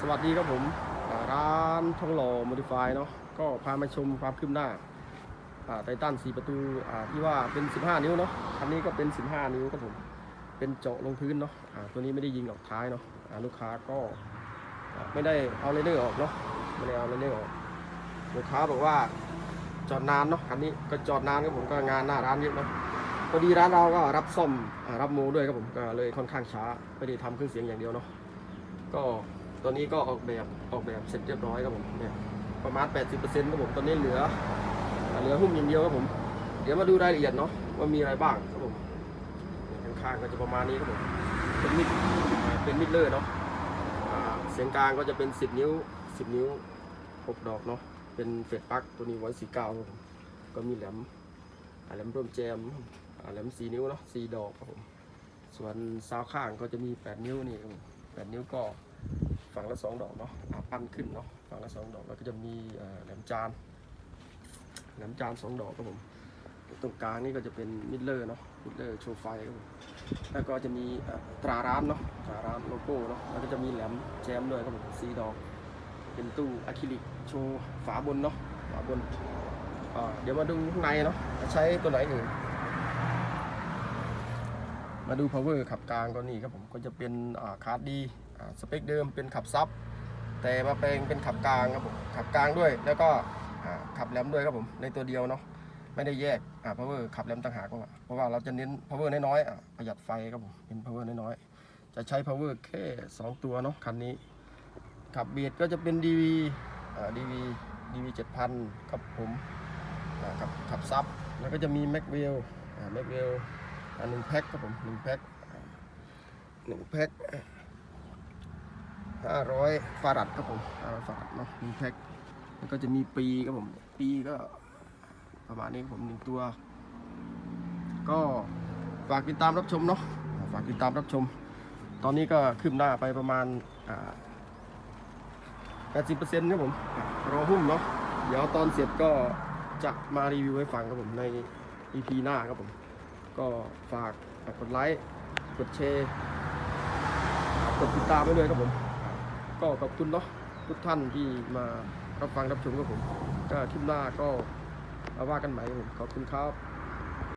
สวัสดีครับผมร้านทองหล่อโมดิฟายเนาะก็พามาชมความคืบหน้าไททัน4ประตูที่ว่าเป็น 15 นิ้วเนาะคันนี้ก็เป็น 15 นิ้วครับผมเป็นเจาะลงพื้นเนาะตัวนี้ไม่ได้ยิงออกท้ายเนาะลูกค้าก็ไม่ได้เอาเลเยอร์ออกเนาะไม่ได้เอาเลเยอร์ออกลูกค้าบอกว่าจอดนานเนาะคันนี้ก็จอดนานครับผมก็งานหน้าร้านเยอะเนาะพอดีร้านเราก็รับซ่อมอรับโมด้วยครับผมก็เลยค่อนข้างช้าไม่ได้ทำเครื่องเสียงอย่างเดียวเนาะก็ ตัวนี้ก็ออกแบบออกแบบเสร็จเรียบร้อยครับผมเนี่ยประมาณ 80%ครับผมตอนนี้เหลือเหลือหุ้มอย่างเดียวครับผม เดี๋ยวมาดูรายละเอียดเนาะว่ามีอะไรบ้างครับผมข้างๆก็จะประมาณนี้ครับผมเป็นมิดเป็นมิดเลอร์เนาะเสียงกลางก็จะเป็น 10 นิ้ว 10 นิ้ว 6 ดอกเนาะเป็นเฟดปักตัวนี้ไว้สีเก้าครับผมก็มีแหลมแหลมร่วมแจมแหลม4นิ้วเนาะ4ดอกครับผมส่วนซาวข้างก็จะมี 8 นิ้วนี่ครับผมแปดนิ้วก็ ฝั่งละสองดอกเนาะอ่าปั้นขึ้นเนาะฝั่งละสองดอกแล้วก็จะมีเอ่อแหลมจานแหลมจานสองดอกครับผมตรงกลางนี่ก็จะเป็นมิดเลอร์เนาะมิดเลอร์โชว์ไฟครับผมแล้วก็จะมีเอ่อตราร้านเนาะตราร้านโลโก้เนาะแล้วก็จะมีแหลมแจมด้วยครับผมสีดอก เป็นตู้อะคริลิกโชว์ฝาบนเนาะฝาบนอ่าเดี๋ยวมาดูข้างในเนาะใช้ตัวไหนเอ่ยมาดู power ขับกลางก็นี่ครับผมก็จะเป็นอ่าคาร์ดดีอ่า สเปคเดิมเป็นขับซับแต่มาแปลงเป็นขับกลางครับผมขับกลางด้วย แล้วก็ขับแหลมด้วยครับผมในตัวเดียวเนาะไม่ได้แยกอ่า power ขับแหลมต่างหากเพราะว่าเราจะเน้น power น้อยๆประหยัดไฟครับผมเป็น power น้อยๆจะใช้ power แค่ 2 ตัวเนาะคันนี้ ขับเบียดก็จะเป็น DV อ่า DV DV 7000 ครับผมอ่าขับขับซับแล้วก็จะมี m a c w e l อ่า m a c w e l อันหนึ่งแพ็คครับผมหนึ่งแพ็คหนึ่งแพ็ค ห้าร้อยฟารัดครับผมห้าร้อยฟารัดเนาะหนึ่งแพ็คแล้วก็จะมีปีครับผม ปีก็ประมาณนี้ครับผมหนึ่งตัว ก็ฝากติดตามรับชมเนาะฝากติดตามรับชม ตอนนี้ก็คืบหน้าไปประมาณ80%ครับผมรอหุ้มเนาะเดี๋ยวตอนเสร็จก็จะมารีวิวให้ฟังครับผมใน EP หน้าครับผม ก็ฝากกดไลค์ กดแชร์ กดติดตามไว้ด้วยครับผม ก็ขอบคุณเนาะทุกท่านที่มารับฟังรับชมครับผมก็คลิปหน้าก็มาว่ากันใหม่ผมขอบคุณครับ